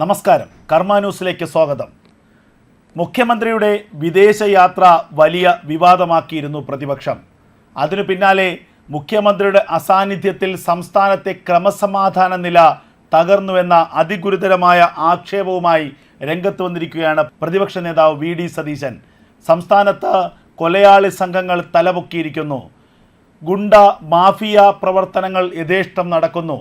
നമസ്കാരം. കർമ്മ ന്യൂസിലേക്ക് സ്വാഗതം. മുഖ്യമന്ത്രിയുടെ വിദേശയാത്ര വലിയ വിവാദമാക്കിയിരുന്നു പ്രതിപക്ഷം. അതിനു പിന്നാലെ മുഖ്യമന്ത്രിയുടെ അസാന്നിധ്യത്തിൽ സംസ്ഥാനത്തെ ക്രമസമാധാന നില തകർന്നുവെന്ന അതിഗുരുതരമായ ആക്ഷേപവുമായി രംഗത്ത് വന്നിരിക്കുകയാണ് പ്രതിപക്ഷ നേതാവ് വി ഡി സതീശൻ. സംസ്ഥാനത്ത് കൊലയാളി സംഘങ്ങൾ തലപൊക്കിയിരിക്കുന്നു. ഗുണ്ട മാഫിയ പ്രവർത്തനങ്ങൾ യഥേഷ്ടം നടക്കുന്നു.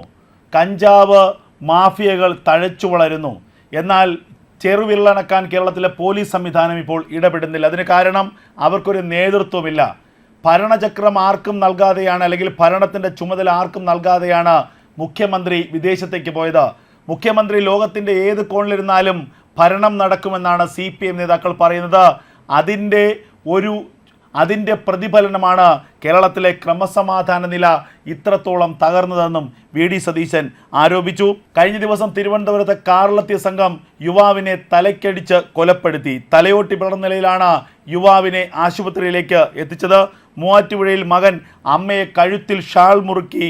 കഞ്ചാവ് മാഫിയകൾ തഴച്ചു വളരുന്നു. എന്നാൽ ചെറുവിരലണക്കാൻ കേരളത്തിലെ പോലീസ് സംവിധാനം ഇപ്പോൾ ഇടപെടുന്നില്ല. അതിന് കാരണം അവർക്കൊരു നേതൃത്വമില്ല. ഭരണചക്രം ആർക്കും നൽകാതെയാണ് അല്ലെങ്കിൽ ഭരണത്തിന്റെ ചുമതല ആർക്കും നൽകാതെയാണ് മുഖ്യമന്ത്രി വിദേശത്തേക്ക് പോയത്. മുഖ്യമന്ത്രി ലോകത്തിന്റെ ഏത് കോണിലിരുന്നാലും ഭരണം നടക്കുമെന്നാണ് സി പി എം നേതാക്കൾ പറയുന്നത്. അതിന്റെ ഒരു അതിന്റെ പ്രതിഫലനമാണ് കേരളത്തിലെ ക്രമസമാധാന നില ഇത്രത്തോളം തകർന്നതെന്നും വി ഡി സതീശൻ ആരോപിച്ചു. കഴിഞ്ഞ ദിവസം തിരുവനന്തപുരത്ത് കാറിലെത്തിയ സംഘം യുവാവിനെ തലയ്ക്കടിച്ച് കൊലപ്പെടുത്തി. തലയോട്ടി പിളർന്ന നിലയിലാണ് യുവാവിനെ ആശുപത്രിയിലേക്ക് എത്തിച്ചത്. മൂവാറ്റുപുഴയിൽ മകൻ അമ്മയെ കഴുത്തിൽ ഷാൾ മുറുക്കി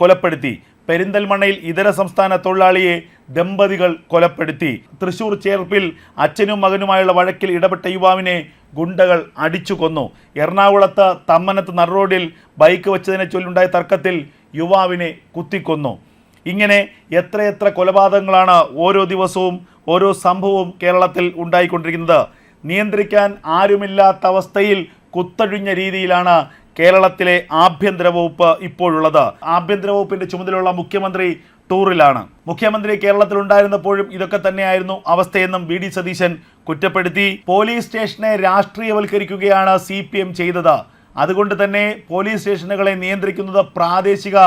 കൊലപ്പെടുത്തി. പെരിന്തൽമണ്ണയിൽ ഇതര സംസ്ഥാന തൊഴിലാളിയെ ദമ്പതികൾ കൊലപ്പെടുത്തി. തൃശൂർ ചേർപ്പിൽ അച്ഛനും മകനുമായുള്ള വഴക്കിൽ ഇടപെട്ട യുവാവിനെ ഗുണ്ടകൾ അടിച്ചു കൊന്നു. എറണാകുളത്ത് തമ്മനത്ത് നറുറോഡിൽ ബൈക്ക് വെച്ചതിനെ ചൊല്ലുണ്ടായ തർക്കത്തിൽ യുവാവിനെ കുത്തിക്കൊന്നു. ഇങ്ങനെ എത്രയെത്ര കൊലപാതകങ്ങളാണ് ഓരോ ദിവസവും ഓരോ സംഭവവും കേരളത്തിൽ ഉണ്ടായിക്കൊണ്ടിരിക്കുന്നത്. നിയന്ത്രിക്കാൻ ആരുമില്ലാത്ത അവസ്ഥയിൽ കുത്തഴിഞ്ഞ രീതിയിലാണ് കേരളത്തിലെ ആഭ്യന്തര വകുപ്പ് ഇപ്പോഴുള്ളത്. ആഭ്യന്തര വകുപ്പിന്റെ ചുമതലയുള്ള മുഖ്യമന്ത്രി ടൂറിലാണ്. മുഖ്യമന്ത്രി കേരളത്തിൽ ഉണ്ടായിരുന്നപ്പോഴും ഇതൊക്കെ തന്നെയായിരുന്നു അവസ്ഥയെന്നും വി ഡി സതീശൻ കുറ്റപ്പെടുത്തി. പോലീസ് സ്റ്റേഷനെ രാഷ്ട്രീയവൽക്കരിക്കുകയാണ് സി പി എം ചെയ്തത്. അതുകൊണ്ട് തന്നെ പോലീസ് സ്റ്റേഷനുകളെ നിയന്ത്രിക്കുന്നത് പ്രാദേശിക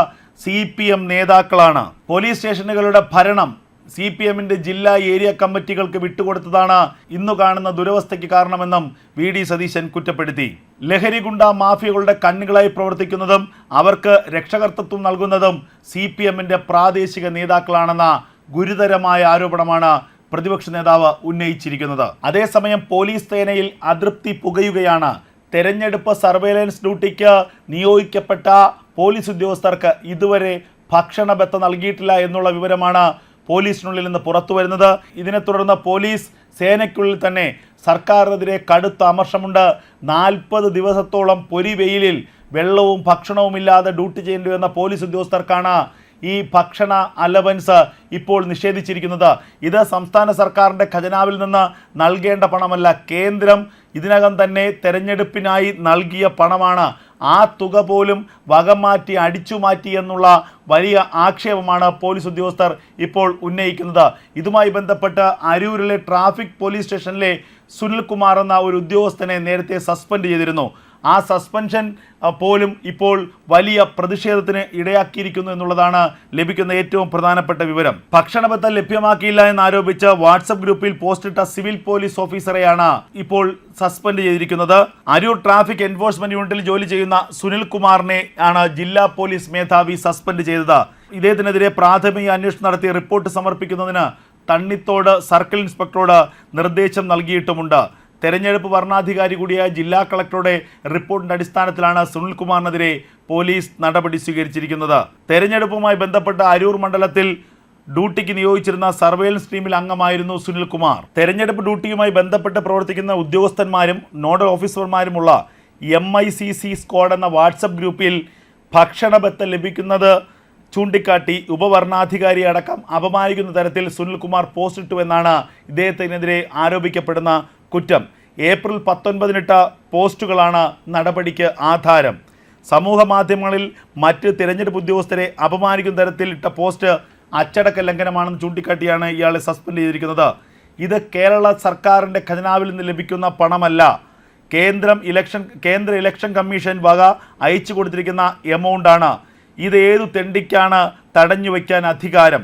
സി പി എം നേതാക്കളാണ്. പോലീസ് സ്റ്റേഷനുകളുടെ ഭരണം സി പി എമ്മിന്റെ ജില്ലാ ഏരിയ കമ്മിറ്റികൾക്ക് വിട്ടുകൊടുത്തതാണ് ഇന്നു കാണുന്ന ദുരവസ്ഥയ്ക്ക് കാരണമെന്നും വി ഡി സതീശൻ കുറ്റപ്പെടുത്തി. ലഹരി ഗുണ്ട മാഫിയകളുടെ കണ്ണുകളായി പ്രവർത്തിക്കുന്നതും അവർക്ക് രക്ഷകർത്തത്വം നൽകുന്നതും സി പി എമ്മിന്റെ പ്രാദേശിക നേതാക്കളാണെന്ന ഗുരുതരമായ ആരോപണമാണ് പ്രതിപക്ഷ നേതാവ് ഉന്നയിച്ചിരിക്കുന്നത്. അതേസമയം പോലീസ് സേനയിൽ അതൃപ്തി പുകയുകയാണ്. തെരഞ്ഞെടുപ്പ് സർവേലൻസ് ഡ്യൂട്ടിക്ക് നിയോഗിക്കപ്പെട്ട പോലീസ് ഉദ്യോഗസ്ഥർക്ക് ഇതുവരെ ഭക്ഷണബത്ത നൽകിയിട്ടില്ല എന്നുള്ള വിവരമാണ് പോലീസിനുള്ളിൽ നിന്ന് പുറത്തു വരുന്നത്. ഇതിനെ തുടർന്ന് പോലീസ് സേനയ്ക്കുള്ളിൽ തന്നെ സർക്കാരിനെതിരെ കടുത്ത അമർഷമുണ്ട്. നാൽപ്പത് ദിവസത്തോളം പൊരി വെയിലിൽ വെള്ളവും ഭക്ഷണവും ഇല്ലാതെ ഡ്യൂട്ടി ചെയ്യേണ്ടി വന്ന പോലീസ് ഉദ്യോഗസ്ഥർക്കാണ് ഈ ഭക്ഷണ അലവൻസ് ഇപ്പോൾ നിഷേധിച്ചിരിക്കുന്നത്. ഇത് സംസ്ഥാന സർക്കാരിന്റെ ഖജനാവിൽ നിന്ന് നൽകേണ്ട പണമല്ല. കേന്ദ്രം ഇതിനകം തന്നെ തെരഞ്ഞെടുപ്പിനായി നൽകിയ പണമാണ്. ആ തുക പോലും വകമാറ്റി അടിച്ചു മാറ്റി എന്നുള്ള വലിയ ആക്ഷേപമാണ് പോലീസ് ഉദ്യോഗസ്ഥർ ഇപ്പോൾ ഉന്നയിക്കുന്നത്. ഇതുമായി ബന്ധപ്പെട്ട് അരൂരിലെ ട്രാഫിക് പോലീസ് സ്റ്റേഷനിലെ സുനിൽകുമാർ എന്ന ഒരു ഉദ്യോഗസ്ഥനെ നേരത്തെ സസ്പെൻഡ് ചെയ്തിരുന്നു. ആ സസ്പെൻഷൻ പോലും ഇപ്പോൾ വലിയ പ്രതിഷേധത്തിന് ഇടയാക്കിയിരിക്കുന്നു എന്നുള്ളതാണ് ലഭിക്കുന്ന ഏറ്റവും പ്രധാനപ്പെട്ട വിവരം. ഭക്ഷണബത്തം ലഭ്യമാക്കിയില്ല എന്നാരോപിച്ച് വാട്സപ്പ് ഗ്രൂപ്പിൽ പോസ്റ്റിട്ട സിവിൽ പോലീസ് ഓഫീസറെയാണ് ഇപ്പോൾ സസ്പെൻഡ് ചെയ്തിരിക്കുന്നത്. അരൂർ ട്രാഫിക് എൻഫോഴ്സ്മെന്റ് യൂണിറ്റിൽ ജോലി ചെയ്യുന്ന സുനിൽ കുമാറിനെ ആണ് ജില്ലാ പോലീസ് മേധാവി സസ്പെൻഡ് ചെയ്തത്. ഇദ്ദേഹത്തിനെതിരെ പ്രാഥമിക അന്വേഷണം നടത്തി റിപ്പോർട്ട് സമർപ്പിക്കുന്നതിന് തണ്ണിത്തോട് സർക്കിൾ ഇൻസ്പെക്ടറോട് നിർദ്ദേശം നൽകിയിട്ടുമുണ്ട്. തെരഞ്ഞെടുപ്പ് വരണാധികാരി കൂടിയായ ജില്ലാ കളക്ടറുടെ റിപ്പോർട്ടിന്റെ അടിസ്ഥാനത്തിലാണ് സുനിൽകുമാറിനെതിരെ പോലീസ് നടപടി സ്വീകരിച്ചിരിക്കുന്നത്. തെരഞ്ഞെടുപ്പുമായി ബന്ധപ്പെട്ട അരൂർ മണ്ഡലത്തിൽ ഡ്യൂട്ടിക്ക് നിയോഗിച്ചിരുന്ന സർവേലൻസ് ടീമിൽ അംഗമായിരുന്നു സുനിൽകുമാർ തെരഞ്ഞെടുപ്പ് ഡ്യൂട്ടിയുമായി ബന്ധപ്പെട്ട് പ്രവർത്തിക്കുന്ന ഉദ്യോഗസ്ഥന്മാരും nodal ഓഫീസർമാരുമുള്ള M I C C squad എന്ന വാട്സപ്പ് ഗ്രൂപ്പിൽ ഭക്ഷണബത്ത ലഭിക്കുന്നത് ചൂണ്ടിക്കാട്ടി ഉപവർണാധികാരി അടക്കം അപമാനിക്കുന്ന തരത്തിൽ സുനിൽകുമാർ പോസ്റ്റിട്ടുവെന്നാണ് ഇദ്ദേഹത്തിനെതിരെ ആരോപിക്കപ്പെടുന്ന കുറ്റം. ഏപ്രിൽ പത്തൊൻപതിനിട്ട പോസ്റ്റുകളാണ് നടപടിക്ക് ആധാരം. സമൂഹ മാധ്യമങ്ങളിൽ മറ്റ് തിരഞ്ഞെടുപ്പ് ഉദ്യോഗസ്ഥരെ അപമാനിക്കുന്ന തരത്തിൽ ഇട്ട പോസ്റ്റ് അച്ചടക്ക ലംഘനമാണെന്ന് ചൂണ്ടിക്കാട്ടിയാണ് ഇയാളെ സസ്പെൻഡ് ചെയ്തിരിക്കുന്നത്. ഇത് കേരള സർക്കാരിന്റെ ഖജനാവിൽ നിന്ന് ലഭിക്കുന്ന പണമല്ല. കേന്ദ്രം ഇലക്ഷൻ കേന്ദ്ര ഇലക്ഷൻ കമ്മീഷൻ വക അയച്ചു കൊടുത്തിരിക്കുന്ന എമൗണ്ടാണ്. ഇത് ഏതു തെണ്ടിക്കാണ് തടഞ്ഞു വയ്ക്കാൻ അധികാരം?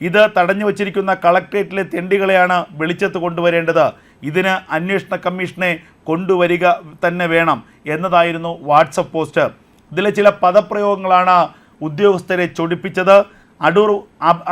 ഇത് തടഞ്ഞു വച്ചിരിക്കുന്ന കളക്ട്രേറ്റിലെ തെണ്ടികളെയാണ് വെളിച്ചത്ത് കൊണ്ടുവരേണ്ടത്. ഇതിന് അന്വേഷണ കമ്മീഷനെ കൊണ്ടുവരിക തന്നെ വേണം എന്നതായിരുന്നു വാട്സപ്പ് പോസ്റ്റ് ഇതിലെ ചില പദപ്രയോഗങ്ങളാണ് ഉദ്യോഗസ്ഥരെ ചൊടിപ്പിച്ചത്. അടൂർ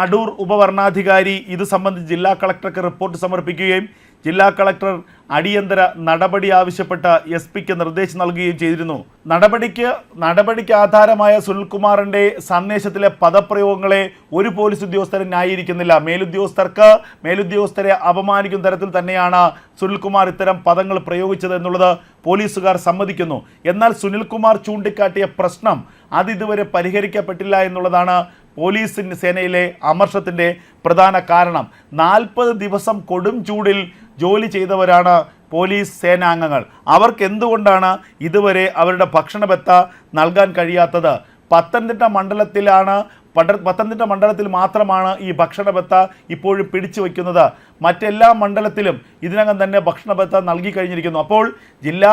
അടൂർ ഉപവർണാധികാരി ഇത് സംബന്ധിച്ച് ജില്ലാ കളക്ടർക്ക് റിപ്പോർട്ട് സമർപ്പിക്കുകയും ജില്ലാ കളക്ടർ അടിയന്തര നടപടി ആവശ്യപ്പെട്ട എസ് പിക്ക് നിർദ്ദേശം നൽകുകയും ചെയ്തിരുന്നു. നടപടിക്ക് നടപടിക്ക് ആധാരമായ സുനിൽകുമാറിന്റെ സന്ദേശത്തിലെ പദപ്രയോഗങ്ങളെ ഒരു പോലീസ് ഉദ്യോഗസ്ഥരും ന്യായീകരിക്കുന്നില്ല. മേലുദ്യോഗസ്ഥർക്ക് മേലുദ്യോഗസ്ഥരെ അപമാനിക്കുന്ന തരത്തിൽ തന്നെയാണ് സുനിൽകുമാർ ഇത്തരം പദങ്ങൾ പ്രയോഗിച്ചത് എന്നുള്ളത് പോലീസുകാർ സമ്മതിക്കുന്നു. എന്നാൽ സുനിൽകുമാർ ചൂണ്ടിക്കാട്ടിയ പ്രശ്നം അതിതുവരെ പരിഹരിക്കപ്പെട്ടില്ല എന്നുള്ളതാണ് പോലീസിന് സേനയിലെ അമർഷത്തിന്റെ പ്രധാന കാരണം. നാൽപ്പത് ദിവസം കൊടും ചൂടിൽ ജോലി ചെയ്തവരാണ് പോലീസ് സേനാംഗങ്ങൾ. അവർക്ക് എന്തുകൊണ്ടാണ് ഇതുവരെ അവരുടെ ഭക്ഷണബത്ത നൽകാൻ കഴിയാത്തത്? പത്തനംതിട്ട മണ്ഡലത്തിലാണ് പട പത്തനംതിട്ട മണ്ഡലത്തിൽ മാത്രമാണ് ഈ ഭക്ഷണബത്ത ഇപ്പോഴും പിടിച്ചു വയ്ക്കുന്നത്. മറ്റെല്ലാ മണ്ഡലത്തിലും ഇതിനകം തന്നെ ഭക്ഷണബത്ത നൽകി കഴിഞ്ഞിരിക്കുന്നു. അപ്പോൾ ജില്ലാ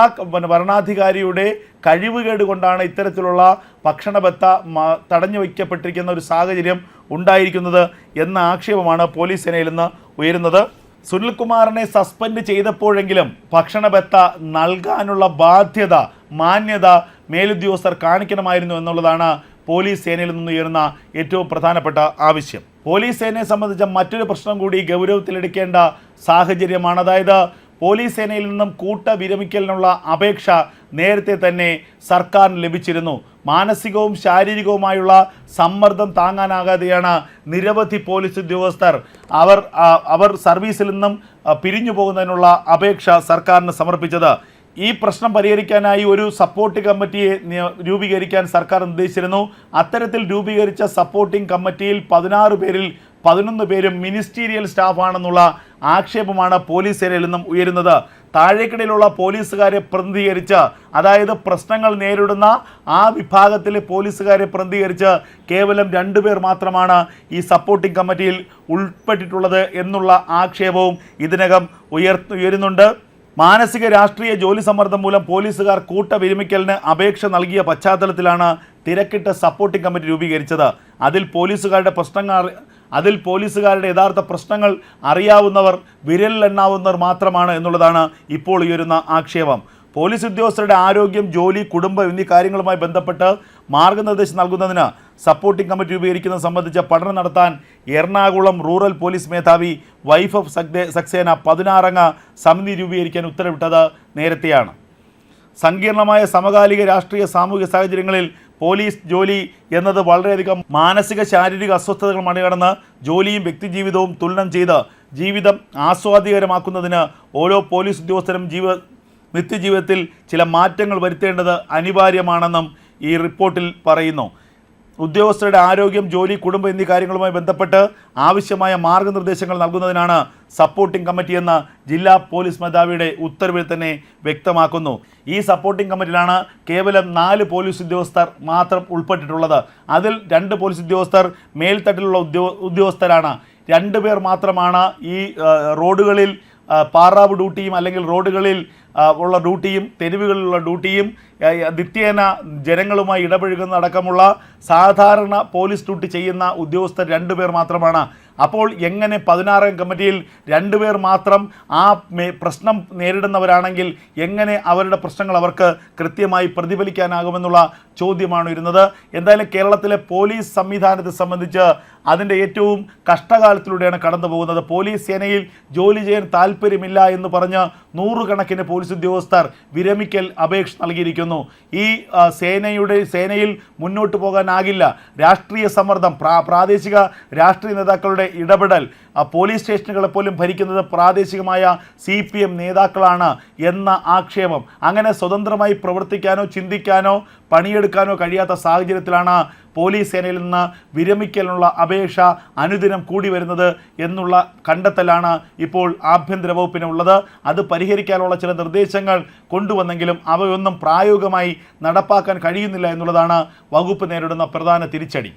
ഭരണാധികാരിയുടെ കഴിവുകേട് കൊണ്ടാണ് ഇത്തരത്തിലുള്ള ഭക്ഷണബത്ത തടഞ്ഞു വയ്ക്കപ്പെട്ടിരിക്കുന്ന ഒരു സാഹചര്യം ഉണ്ടായിരിക്കുന്നത് എന്ന ആക്ഷേപമാണ് പോലീസ് സേനയിൽ നിന്ന് ഉയരുന്നത്. സുനിൽകുമാറിനെ സസ്പെൻഡ് ചെയ്തപ്പോഴെങ്കിലും ഭക്ഷണബത്ത നൽകാനുള്ള ബാധ്യത മാന്യത മേലുദ്യോഗസ്ഥർ കാണിക്കണമായിരുന്നു എന്നുള്ളതാണ് പോലീസ് സേനയിൽ നിന്ന് ഉയരുന്ന ഏറ്റവും പ്രധാനപ്പെട്ട ആവശ്യം. പോലീസ് സേനയെ സംബന്ധിച്ച മറ്റൊരു പ്രശ്നം കൂടി ഗൗരവത്തിലെടുക്കേണ്ട സാഹചര്യമാണ്. അതായത് പോലീസ് സേനയിൽ നിന്നും കൂട്ട വിരമിക്കലിനുള്ള അപേക്ഷ നേരത്തെ തന്നെ സർക്കാരിന് ലഭിച്ചിരുന്നു. മാനസികവും ശാരീരികവുമായുള്ള സമ്മർദ്ദം താങ്ങാനാകാതെയാണ് നിരവധി പോലീസ് ഉദ്യോഗസ്ഥർ അവർ അവർ സർവീസിൽ നിന്നും പിരിഞ്ഞു പോകുന്നതിനുള്ള അപേക്ഷ സർക്കാരിന് സമർപ്പിച്ചത്. ഈ പ്രശ്നം പരിഹരിക്കാനായി ഒരു സപ്പോർട്ട് കമ്മിറ്റിയെ രൂപീകരിക്കാൻ സർക്കാർ നിർദ്ദേശിച്ചിരുന്നു. അത്തരത്തിൽ രൂപീകരിച്ച സപ്പോർട്ടിംഗ് കമ്മിറ്റിയിൽ പതിനാറ് പേരിൽ പതിനൊന്ന് പേരും മിനിസ്റ്റീരിയൽ സ്റ്റാഫാണെന്നുള്ള ആക്ഷേപമാണ് പോലീസ് സേനയിൽ നിന്നും ഉയരുന്നത്. താഴേക്കിടയിലുള്ള പോലീസുകാരെ പ്രതിനിധീകരിച്ച് അതായത് പ്രശ്നങ്ങൾ നേരിടുന്ന ആ വിഭാഗത്തിലെ പോലീസുകാരെ പ്രതിനിധീകരിച്ച് കേവലം രണ്ടു പേർ മാത്രമാണ് ഈ സപ്പോർട്ടിംഗ് കമ്മിറ്റിയിൽ ഉൾപ്പെട്ടിട്ടുള്ളത് എന്നുള്ള ആക്ഷേപവും ഇതിനകം ഉയർ ഉയരുന്നുണ്ട്. മാനസിക രാഷ്ട്രീയ ജോലി സമ്മർദ്ദം മൂലം പോലീസുകാർ കൂട്ട വിരമിക്കലിന് അപേക്ഷ നൽകിയ പശ്ചാത്തലത്തിലാണ് തിരക്കിട്ട സപ്പോർട്ടിംഗ് കമ്മിറ്റി രൂപീകരിച്ചത്. അതിൽ പോലീസുകാരുടെ പ്രശ്നങ്ങൾ അതിൽ പോലീസുകാരുടെ യഥാർത്ഥ പ്രശ്നങ്ങൾ അറിയാവുന്നവർ വിരലിലെണ്ണാവുന്നവർ മാത്രമാണ് എന്നുള്ളതാണ് ഇപ്പോൾ ഉയരുന്ന ആക്ഷേപം. പോലീസ് ഉദ്യോഗസ്ഥരുടെ ആരോഗ്യം ജോലി കുടുംബം എന്നീ കാര്യങ്ങളുമായി ബന്ധപ്പെട്ട് മാർഗനിർദ്ദേശം നൽകുന്നതിന് സപ്പോർട്ടിംഗ് കമ്മിറ്റി രൂപീകരിക്കുന്നത് സംബന്ധിച്ച പഠനം നടത്താൻ എറണാകുളം റൂറൽ പോലീസ് മേധാവി വൈഫ് ഓഫ് സക്സേന പതിനാറംഗ സമിതി രൂപീകരിക്കാൻ ഉത്തരവിട്ടത് നേരത്തെയാണ്. സങ്കീർണമായ സമകാലിക രാഷ്ട്രീയ സാമൂഹിക സാഹചര്യങ്ങളിൽ പോലീസ് ജോലി എന്നത് വളരെയധികം മാനസിക ശാരീരിക അസ്വസ്ഥതകൾ മറികടന്ന് ജോലിയും വ്യക്തിജീവിതവും തുലനം ചെയ്ത് ജീവിതം ആസ്വാദ്യകരമാക്കുന്നതിന് ഓരോ പോലീസ് ഉദ്യോഗസ്ഥരും ജീവ നിത്യജീവിതത്തിൽ ചില മാറ്റങ്ങൾ വരുത്തേണ്ടത് അനിവാര്യമാണെന്നും ഈ റിപ്പോർട്ടിൽ പറയുന്നു. ഉദ്യോഗസ്ഥരുടെ ആരോഗ്യം ജോലി കുടുംബം എന്നീ കാര്യങ്ങളുമായി ബന്ധപ്പെട്ട് ആവശ്യമായ മാർഗനിർദ്ദേശങ്ങൾ നൽകുന്നതിനാണ് സപ്പോർട്ടിംഗ് കമ്മിറ്റി എന്ന ജില്ലാ പോലീസ് മേധാവിയുടെ ഉത്തരവിൽ തന്നെ വ്യക്തമാക്കുന്നു. ഈ സപ്പോർട്ടിംഗ് കമ്മിറ്റിയിലാണ് കേവലം നാല് പോലീസ് ഉദ്യോഗസ്ഥർ മാത്രം ഉൾപ്പെട്ടിട്ടുള്ളത്. അതിൽ രണ്ട് പോലീസ് ഉദ്യോഗസ്ഥർ മേൽത്തട്ടിലുള്ള ഉദ്യോ ഉദ്യോഗസ്ഥരാണ്. രണ്ടുപേർ മാത്രമാണ് ഈ റോഡുകളിൽ പാറാവ് ഡ്യൂട്ടിയും അല്ലെങ്കിൽ റോഡുകളിൽ ഉള്ള ഡ്യൂട്ടിയും തെരുവുകളിലുള്ള ഡ്യൂട്ടിയും നിത്യേന ജനങ്ങളുമായി ഇടപഴകുന്ന അടക്കമുള്ള സാധാരണ പോലീസ് ഡ്യൂട്ടി ചെയ്യുന്ന ഉദ്യോഗസ്ഥർ രണ്ടുപേർ മാത്രമാണ്. അപ്പോൾ എങ്ങനെ പതിനാറാം കമ്മിറ്റിയിൽ രണ്ടുപേർ മാത്രം ആ പ്രശ്നം നേരിടുന്നവരാണെങ്കിൽ എങ്ങനെ അവരുടെ പ്രശ്നങ്ങൾ അവർക്ക് കൃത്യമായി പ്രതിഫലിക്കാനാകുമെന്നുള്ള ചോദ്യമാണ് വരുന്നത് എന്തായാലും കേരളത്തിലെ പോലീസ് സംവിധാനത്തെ സംബന്ധിച്ച് അതിന്റെ ഏറ്റവും കഷ്ടകാലത്തിലൂടെയാണ് കടന്നു പോകുന്നത് പോലീസ് സേനയിൽ ജോലി ചെയ്യാൻ താല്പര്യമില്ല എന്ന് പറഞ്ഞ് നൂറുകണക്കിന് പോലീസ് ഉദ്യോഗസ്ഥർ വിരമിക്കൽ അപേക്ഷ നൽകിയിരിക്കുന്നു. ഈ സേനയുടെ സേനയിൽ മുന്നോട്ട് പോകാനാകില്ല. രാഷ്ട്രീയ സമ്മർദ്ദം പ്രാ പ്രാദേശിക രാഷ്ട്രീയ നേതാക്കളുടെ ഇടപെടൽ പോലീസ് സ്റ്റേഷനുകളെ പോലും ഭരിക്കുന്നത് പ്രാദേശികമായ സി പി എം നേതാക്കളാണ് എന്ന ആക്ഷേപം. അങ്ങനെ സ്വതന്ത്രമായി പ്രവർത്തിക്കാനോ ചിന്തിക്കാനോ പണിയെടുക്കാനോ കഴിയാത്ത സാഹചര്യത്തിലാണ് പോലീസ് സേനയിൽ നിന്ന് വിരമിക്കലിനുള്ള അപേക്ഷ അനുദിനം കൂടി വരുന്നത് എന്നുള്ള കണ്ടെത്തലാണ് ഇപ്പോൾ ആഭ്യന്തര വകുപ്പിന് ഉള്ളത്. അത് പരിഹരിക്കാനുള്ള ചില നിർദ്ദേശങ്ങൾ കൊണ്ടുവന്നെങ്കിലും അവയൊന്നും പ്രായോഗികമായി നടപ്പാക്കാൻ കഴിയുന്നില്ല എന്നുള്ളതാണ് വകുപ്പ് നേരിടുന്ന പ്രധാന തിരിച്ചടി.